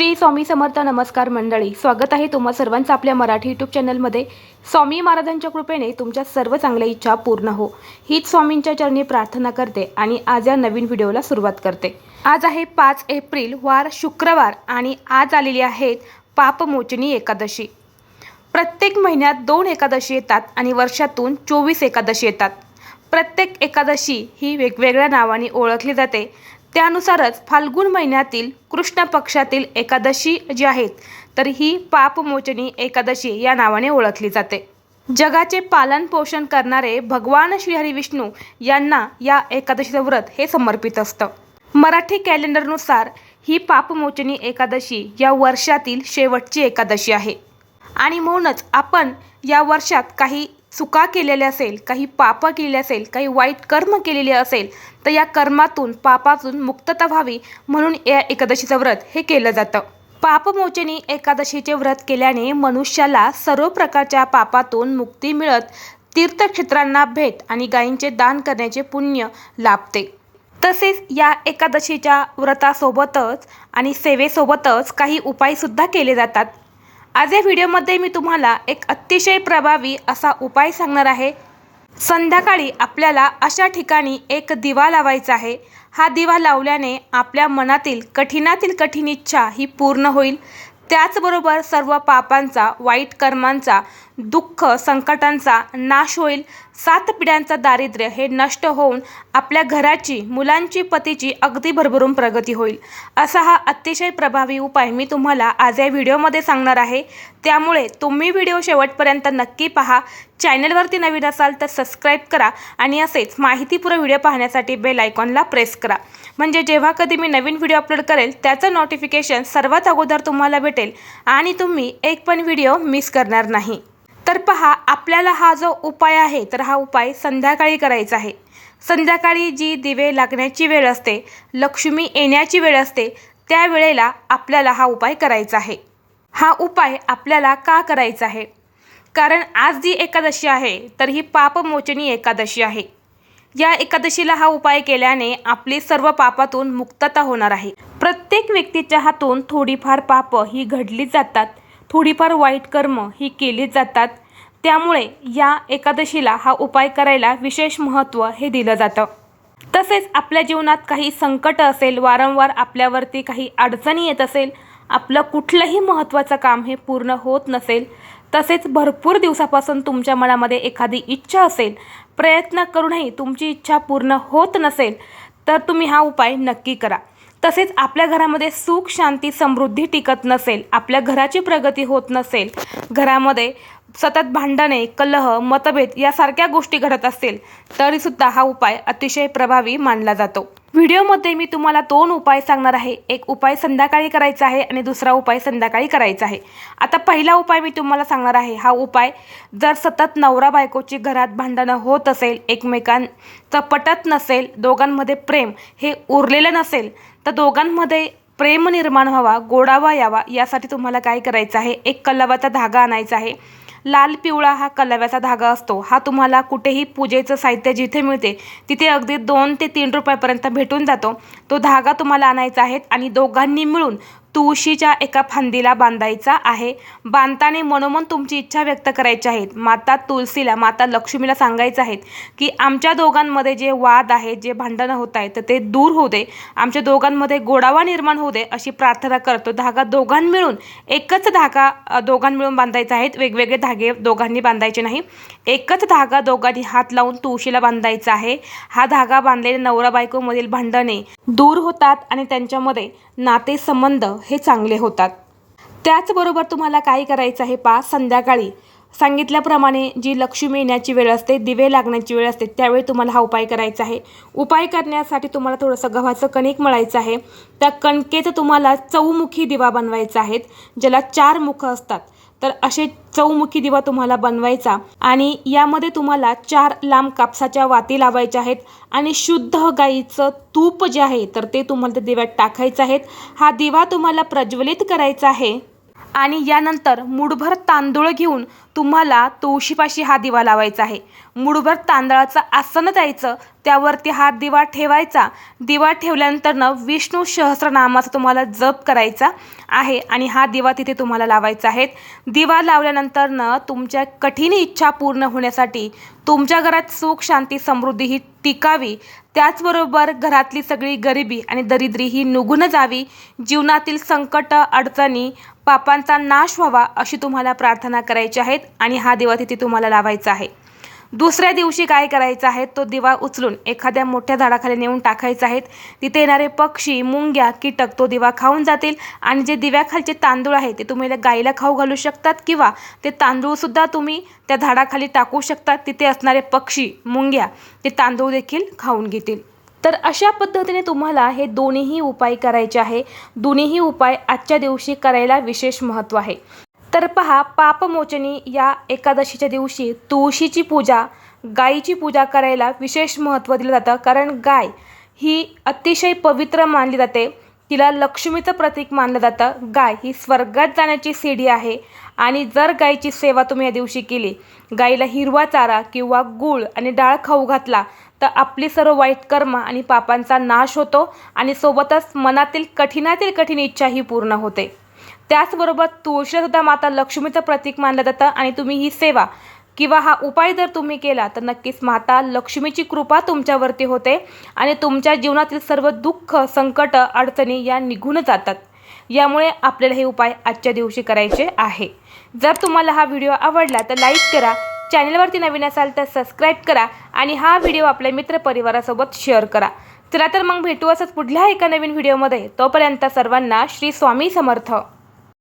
श्री स्वामी समर्थ नमस्कार मंडळी. स्वागत आहे तुम्हा सर्वांचं आपल्या मराठी यूट्यूब चॅनलमध्ये स्वामी महाराजांच्या कृपेने तुमच्या सर्व चांगल्या इच्छा पूर्ण हो. हीच स्वामींच्या चरणी प्रार्थना करते आणि आज या नवीन व्हिडिओला सुरुवात करते. आज आहे पाच एप्रिल वार शुक्रवार आणि आज आलेली आहेत पापमोचनी एकादशी. प्रत्येक महिन्यात दोन एकादशी येतात आणि वर्षातून चोवीस एकादशी येतात. प्रत्येक एकादशी ही वेगवेगळ्या नावाने ओळखली जाते. त्यानुसारच फाल्गुन महिन्यातील कृष्ण पक्षातील एकादशी जी आहेत तर ही पापमोचनी एकादशी या नावाने ओळखली जाते. जगाचे पालन पोषण करणारे भगवान श्रीहरी विष्णू यांना या एकादशीचं व्रत हे समर्पित असतं. मराठी कॅलेंडरनुसार ही पापमोचनी एकादशी या वर्षातील शेवटची एकादशी आहे. आणि म्हणूनच आपण या वर्षात काही चुका केलेल्या असेल काही पापं केलेली असेल काही वाईट कर्म केलेले असेल तर या कर्मातून पापातून मुक्तता व्हावी म्हणून या एकादशीचं व्रत हे केलं जातं. पापमोचनी एकादशीचे व्रत केल्याने मनुष्याला सर्व प्रकारच्या पापातून मुक्ती मिळत तीर्थक्षेत्रांना भेट आणि गायींचे दान करण्याचे पुण्य लाभते. तसेच या एकादशीच्या व्रतासोबतच आणि सेवेसोबतच काही उपायसुद्धा केले जातात. आज या व्हिडिओमध्ये मी तुम्हाला एक अतिशय प्रभावी असा उपाय सांगणार आहे. संध्याकाळी आपल्याला अशा ठिकाणी एक दिवा लावायचा आहे. हा दिवा लावल्याने आपल्या मनातील कठीणातील कठीण इच्छा ही पूर्ण होईल. त्याचबरोबर सर्व पापांचा वाईट कर्मांचा दुःख संकटांचा नाश होईल. सात पिढ्यांचं दारिद्र्य हे नष्ट होऊन आपल्या घराची मुलांची पतीची अगदी भरभरून प्रगती होईल. असा हा अतिशय प्रभावी उपाय मी तुम्हाला आज या व्हिडिओमध्ये सांगणार आहे. त्यामुळे तुम्ही व्हिडिओ शेवटपर्यंत नक्की पहा. चॅनलवरती नवीन असाल तर सबस्क्राईब करा आणि असेच माहितीपूर्ण व्हिडिओ पाहण्यासाठी बेल आयकॉनला प्रेस करा. म्हणजे जेव्हा कधी मी नवीन व्हिडिओ अपलोड करेल त्याचं नोटिफिकेशन सर्वात अगोदर तुम्हाला भेटेल आणि तुम्ही एक पण व्हिडिओ मिस करणार नाही. तर पहा आपल्याला हा जो उपाय आहे तर हा उपाय संध्याकाळी करायचा आहे. संध्याकाळी जी दिवे लागण्याची वेळ असते लक्ष्मी येण्याची वेळ असते त्या वेळेला आपल्याला हा उपाय करायचा आहे. हा उपाय आपल्याला का करायचा आहे? कारण आज जी एकादशी आहे तर ही पापमोचनी एकादशी आहे. या एकादशीला हा उपाय केल्याने आपली सर्व पापातून मुक्तता होणार आहे. प्रत्येक व्यक्तीच्या हातून थोडीफार पापं ही घडली जातात थोडीफार वाईट कर्म ही केली जातात. त्यामुळे या एकादशीला हा उपाय करायला विशेष महत्त्व हे दिलं जातं. तसेच आपल्या जीवनात काही संकट असेल वारंवार आपल्यावरती काही अडचणी येत असेल आपलं कुठलंही महत्त्वाचं काम हे पूर्ण होत नसेल तसेच भरपूर दिवसापासून तुमच्या मनामध्ये एखादी इच्छा असेल प्रयत्न करूनही तुमची इच्छा पूर्ण होत नसेल तर तुम्ही हा उपाय नक्की करा. तसेच आपल्या घरामध्ये सुख शांती समृद्धी टिकत नसेल आपल्या घराची प्रगती होत नसेल घरामध्ये सतत भांडणे कलह मतभेद यासारख्या गोष्टी घडत असतील तरीसुद्धा हा उपाय अतिशय प्रभावी मानला जातो. व्हिडिओमध्ये मी तुम्हाला दोन उपाय सांगणार आहे. एक उपाय संध्याकाळी करायचा आहे आणि दुसरा उपाय संध्याकाळी करायचा आहे. आता पहिला उपाय मी तुम्हाला सांगणार आहे. हा उपाय जर सतत नवरा बायकोची घरात भांडणं होत असेल एकमेकांचं पटत नसेल दोघांमध्ये प्रेम हे उरलेलं नसेल तर दोघांमध्ये प्रेम निर्माण व्हावा गोडावा यावा यासाठी तुम्हाला काय करायचं आहे? एक कलावाचा धागा आणायचा आहे. लाल पिवळा हा कलाव्याचा धागा असतो. हा तुम्हाला कुठेही पूजेचं साहित्य जिथे मिळते तिथे अगदी दोन ते तीन रुपयापर्यंत भेटून जातो. तो धागा तुम्हाला आणायचा आहे आणि दोघांनी मिळून तुळशीच्या एका फांदीला बांधायचा आहे. बांधताना मनोमन तुमची इच्छा व्यक्त करायची आहेत. माता तुळशीला माता लक्ष्मीला सांगायचं आहेत की आमच्या दोघांमध्ये जे वाद आहेत जे भांडणं होत आहेत तर ते दूर होऊ दे. आमच्या दोघांमध्ये गोडावा निर्माण होऊ दे अशी प्रार्थना करतो. धागा दोघां मिळून एकच धागा दोघां मिळून बांधायचा आहेत वेगवेगळे धागे दोघांनी बांधायचे नाही. एकच धागा दोघांनी हात लावून तुळशीला बांधायचा आहे. हा धागा बांधलेल्या नवरा बायकोमधील भांडणे दूर होतात आणि त्यांच्यामध्ये नातेसंबंध हे चांगले होतात. त्याचबरोबर तुम्हाला काय करायचं आहे पा संध्याकाळी? सांगितल्याप्रमाणे जी लक्ष्मी येण्याची वेळ असते दिवे लागण्याची वेळ असते त्यावेळी तुम्हाला हा उपाय करायचा आहे. उपाय करण्यासाठी तुम्हाला थोडंसं गव्हाचं कणिक मळायचं आहे. त्या कणकेचं तुम्हाला चौमुखी दिवा बनवायचा आहेत ज्याला चार मुखं असतात. तर असे चौमुखी दिवा तुम्हाला बनवायचा आणि यामध्ये तुम्हाला चार लांब कापसाच्या वाती लावायच्या आहेत आणि शुद्ध गाईचं तूप जे आहे तर ते तुम्हाला त्या दिव्यात टाकायचं आहेत. हा दिवा तुम्हाला प्रज्वलित करायचा आहे. आणि यानंतर मुठभर तांदूळ घेऊन तुम्हाला तुळशीपाशी हा दिवा लावायचा आहे. मुठभर तांदळाचं आसन द्यायचं त्यावरती हा दिवा ठेवायचा. दिवा ठेवल्यानंतरनं विष्णू सहस्रनामाचा तुम्हाला जप करायचा आहे आणि हा दिवा तिथे तुम्हाला लावायचा आहे. दिवा लावल्यानंतरनं तुमच्या कठीण इच्छा पूर्ण होण्यासाठी तुमच्या घरात सुख शांती समृद्धी ही टिकावी. त्याचबरोबर घरातली सगळी गरिबी आणि दरिद्री ही निघून जावी. जीवनातील संकट अडचणी पापांचा नाश व्हावा अशी तुम्हाला प्रार्थना करायची आहेत. आणि हा दिवा तिथे तुम्हाला लावायचा आहे. दुसऱ्या दिवशी काय करायचं आहे? तो दिवा उचलून एखाद्या मोठ्या झाडाखाली नेऊन टाकायचा आहेत तिथे येणारे पक्षी मुंग्या कीटक तो दिवा खाऊन जातील आणि जे दिव्याखालचे तांदूळ आहे ते तुम्ही गाईला खाऊ घालू शकतात किंवा ते तांदूळसुद्धा तुम्ही त्या झाडाखाली टाकू शकतात. तिथे असणारे पक्षी मुंग्या ते तांदूळ देखील खाऊन घेतील. तर अशा पद्धतीने तुम्हाला हे दोन्हीही उपाय करायचे आहे. दोन्हीही उपाय आजच्या दिवशी करायला विशेष महत्त्व आहे. तर पहा पापमोचनी या एकादशीच्या दिवशी तुळशीची पूजा गायीची पूजा करायला विशेष महत्त्व दिलं जातं. कारण गाय ही अतिशय पवित्र मानली जाते. तिला लक्ष्मीचं प्रतीक मानलं जातं. गाय ही स्वर्गात जाण्याची सीडी आहे. आणि जर गायीची सेवा तुम्ही या दिवशी केली गाईला हिरवा चारा किंवा गूळ आणि डाळ खाऊ घातला तर आपली सर्व वाईट कर्म आणि पापांचा नाश होतो आणि सोबतच मनातील कठीणातील कठीण इच्छा ही पूर्ण होते. त्याचबरोबर तुळशीला माता लक्ष्मीचं प्रतीक मानलं जातं आणि तुम्ही ही सेवा किंवा हा उपाय जर तुम्ही केला तर नक्कीच माता लक्ष्मीची कृपा तुमच्यावरती होते आणि तुमच्या जीवनातील सर्व दुःख संकट अडचणी या निघून जातात. यामुळे आपल्याला हे उपाय आजच्या दिवशी करायचे आहे. जर तुम्हाला हा व्हिडिओ आवडला तर लाईक करा चॅनलवरती नवीन असाल तर सबस्क्राईब करा आणि हा व्हिडिओ आपल्या मित्रपरिवारासोबत शेअर करा. चला तर मग भेटू असंच पुढल्या एका नवीन व्हिडिओमध्ये. तोपर्यंत सर्वांना श्री स्वामी समर्थ.